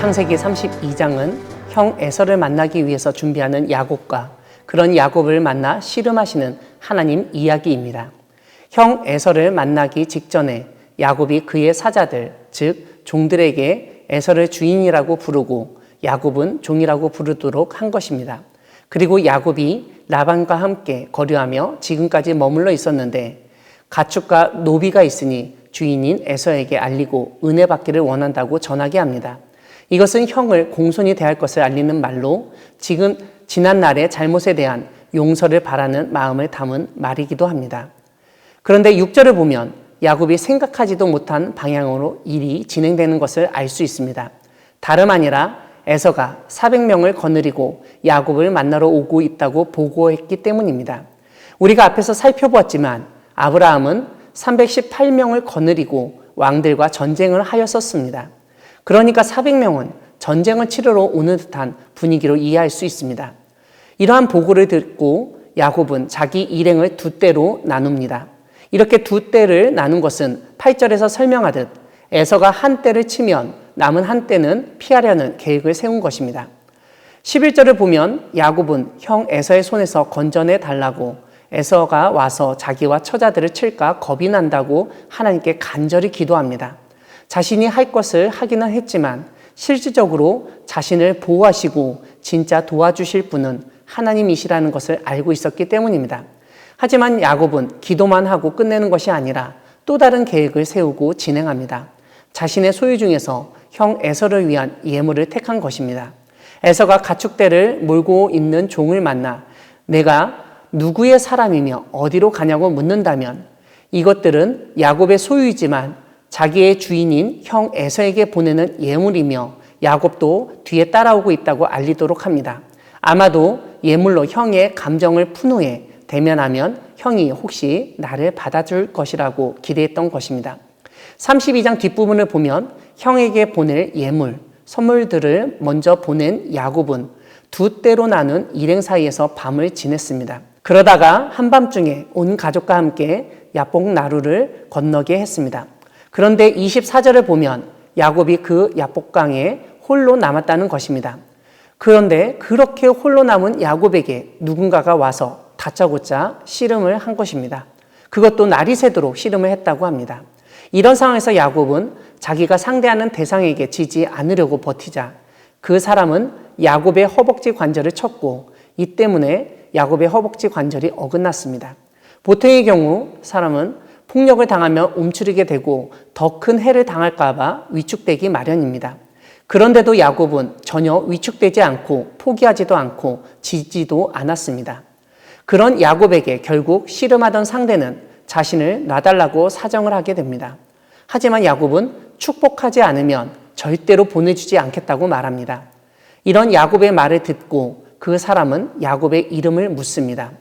창세기 32장은 형 에서를 만나기 위해서 준비하는 야곱과 그런 야곱을 만나 씨름하시는 하나님 이야기입니다. 형 에서를 만나기 직전에 야곱이 그의 사자들, 즉 종들에게 에서를 주인이라고 부르고 야곱은 종이라고 부르도록 한 것입니다. 그리고 야곱이 라반과 함께 거류하며 지금까지 머물러 있었는데 가축과 노비가 있으니 주인인 에서에게 알리고 은혜 받기를 원한다고 전하게 합니다. 이것은 형을 공손히 대할 것을 알리는 말로 지금 지난 날의 잘못에 대한 용서를 바라는 마음을 담은 말이기도 합니다. 그런데 6절을 보면 야곱이 생각하지도 못한 방향으로 일이 진행되는 것을 알 수 있습니다. 다름 아니라 에서가 400명을 거느리고 야곱을 만나러 오고 있다고 보고했기 때문입니다. 우리가 앞에서 살펴보았지만 아브라함은 318명을 거느리고 왕들과 전쟁을 하였었습니다. 그러니까 400명은 전쟁을 치르러 오는 듯한 분위기로 이해할 수 있습니다. 이러한 보고를 듣고 야곱은 자기 일행을 두 때로 나눕니다. 이렇게 두 때를 나눈 것은 8절에서 설명하듯 에서가 한 때를 치면 남은 한 때는 피하려는 계획을 세운 것입니다. 11절을 보면 야곱은 형 에서의 손에서 건져내 달라고 에서가 와서 자기와 처자들을 칠까 겁이 난다고 하나님께 간절히 기도합니다. 자신이 할 것을 하기는 했지만 실질적으로 자신을 보호하시고 진짜 도와주실 분은 하나님이시라는 것을 알고 있었기 때문입니다. 하지만 야곱은 기도만 하고 끝내는 것이 아니라 또 다른 계획을 세우고 진행합니다. 자신의 소유 중에서 형 에서를 위한 예물을 택한 것입니다. 에서가 가축대를 몰고 있는 종을 만나 내가 누구의 사람이며 어디로 가냐고 묻는다면 이것들은 야곱의 소유이지만 자기의 주인인 형 에서에게 보내는 예물이며 야곱도 뒤에 따라오고 있다고 알리도록 합니다. 아마도 예물로 형의 감정을 푼 후에 대면하면 형이 혹시 나를 받아줄 것이라고 기대했던 것입니다. 32장 뒷부분을 보면 형에게 보낼 예물, 선물들을 먼저 보낸 야곱은 두 때로 나눈 일행 사이에서 밤을 지냈습니다. 그러다가 한밤중에 온 가족과 함께 야복 나루를 건너게 했습니다. 그런데 24절을 보면 야곱이 그 야복강에 홀로 남았다는 것입니다. 그런데 그렇게 홀로 남은 야곱에게 누군가가 와서 다짜고짜 씨름을 한 것입니다. 그것도 날이 새도록 씨름을 했다고 합니다. 이런 상황에서 야곱은 자기가 상대하는 대상에게 지지 않으려고 버티자 그 사람은 야곱의 허벅지 관절을 쳤고 이 때문에 야곱의 허벅지 관절이 어긋났습니다. 보통의 경우 사람은 폭력을 당하며 움츠리게 되고 더 큰 해를 당할까봐 위축되기 마련입니다. 그런데도 야곱은 전혀 위축되지 않고 포기하지도 않고 지지도 않았습니다. 그런 야곱에게 결국 씨름하던 상대는 자신을 놔달라고 사정을 하게 됩니다. 하지만 야곱은 축복하지 않으면 절대로 보내주지 않겠다고 말합니다. 이런 야곱의 말을 듣고 그 사람은 야곱의 이름을 묻습니다.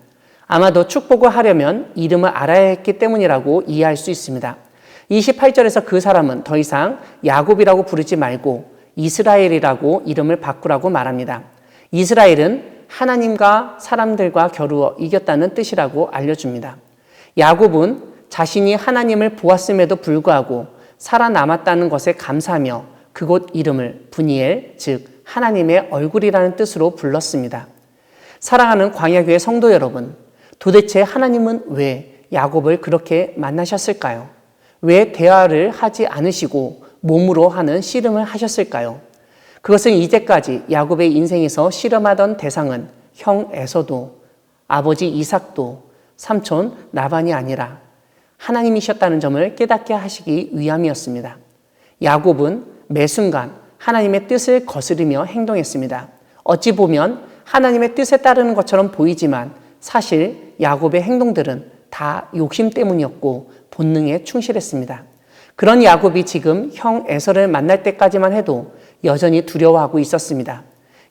아마도 축복을 하려면 이름을 알아야 했기 때문이라고 이해할 수 있습니다. 28절에서 그 사람은 더 이상 야곱이라고 부르지 말고 이스라엘이라고 이름을 바꾸라고 말합니다. 이스라엘은 하나님과 사람들과 겨루어 이겼다는 뜻이라고 알려줍니다. 야곱은 자신이 하나님을 보았음에도 불구하고 살아남았다는 것에 감사하며 그곳 이름을 분이엘, 즉 하나님의 얼굴이라는 뜻으로 불렀습니다. 사랑하는 광야교회 성도 여러분, 도대체 하나님은 왜 야곱을 그렇게 만나셨을까요? 왜 대화를 하지 않으시고 몸으로 하는 씨름을 하셨을까요? 그것은 이제까지 야곱의 인생에서 씨름하던 대상은 형 에서도 아버지 이삭도 삼촌 나반이 아니라 하나님이셨다는 점을 깨닫게 하시기 위함이었습니다. 야곱은 매 순간 하나님의 뜻을 거스르며 행동했습니다. 어찌 보면 하나님의 뜻에 따르는 것처럼 보이지만 사실 야곱의 행동들은 다 욕심 때문이었고 본능에 충실했습니다. 그런 야곱이 지금 형 에서를 만날 때까지만 해도 여전히 두려워하고 있었습니다.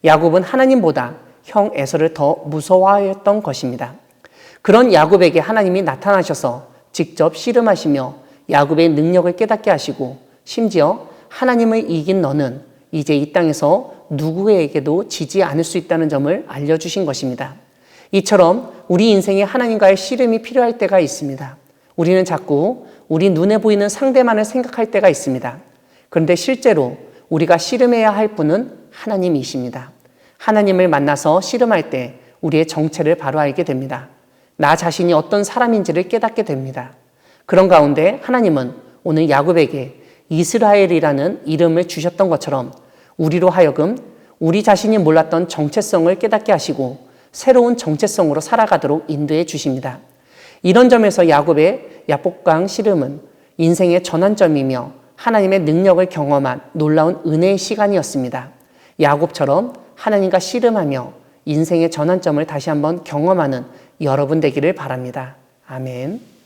야곱은 하나님보다 형 에서를 더 무서워했던 것입니다. 그런 야곱에게 하나님이 나타나셔서 직접 씨름하시며 야곱의 능력을 깨닫게 하시고 심지어 하나님을 이긴 너는 이제 이 땅에서 누구에게도 지지 않을 수 있다는 점을 알려주신 것입니다. 이처럼 우리 인생에 하나님과의 씨름이 필요할 때가 있습니다. 우리는 자꾸 우리 눈에 보이는 상대만을 생각할 때가 있습니다. 그런데 실제로 우리가 씨름해야 할 분은 하나님이십니다. 하나님을 만나서 씨름할 때 우리의 정체를 바로 알게 됩니다. 나 자신이 어떤 사람인지를 깨닫게 됩니다. 그런 가운데 하나님은 오늘 야곱에게 이스라엘이라는 이름을 주셨던 것처럼 우리로 하여금 우리 자신이 몰랐던 정체성을 깨닫게 하시고 새로운 정체성으로 살아가도록 인도해 주십니다. 이런 점에서 야곱의 야복강 씨름은 인생의 전환점이며 하나님의 능력을 경험한 놀라운 은혜의 시간이었습니다. 야곱처럼 하나님과 씨름하며 인생의 전환점을 다시 한번 경험하는 여러분 되기를 바랍니다. 아멘.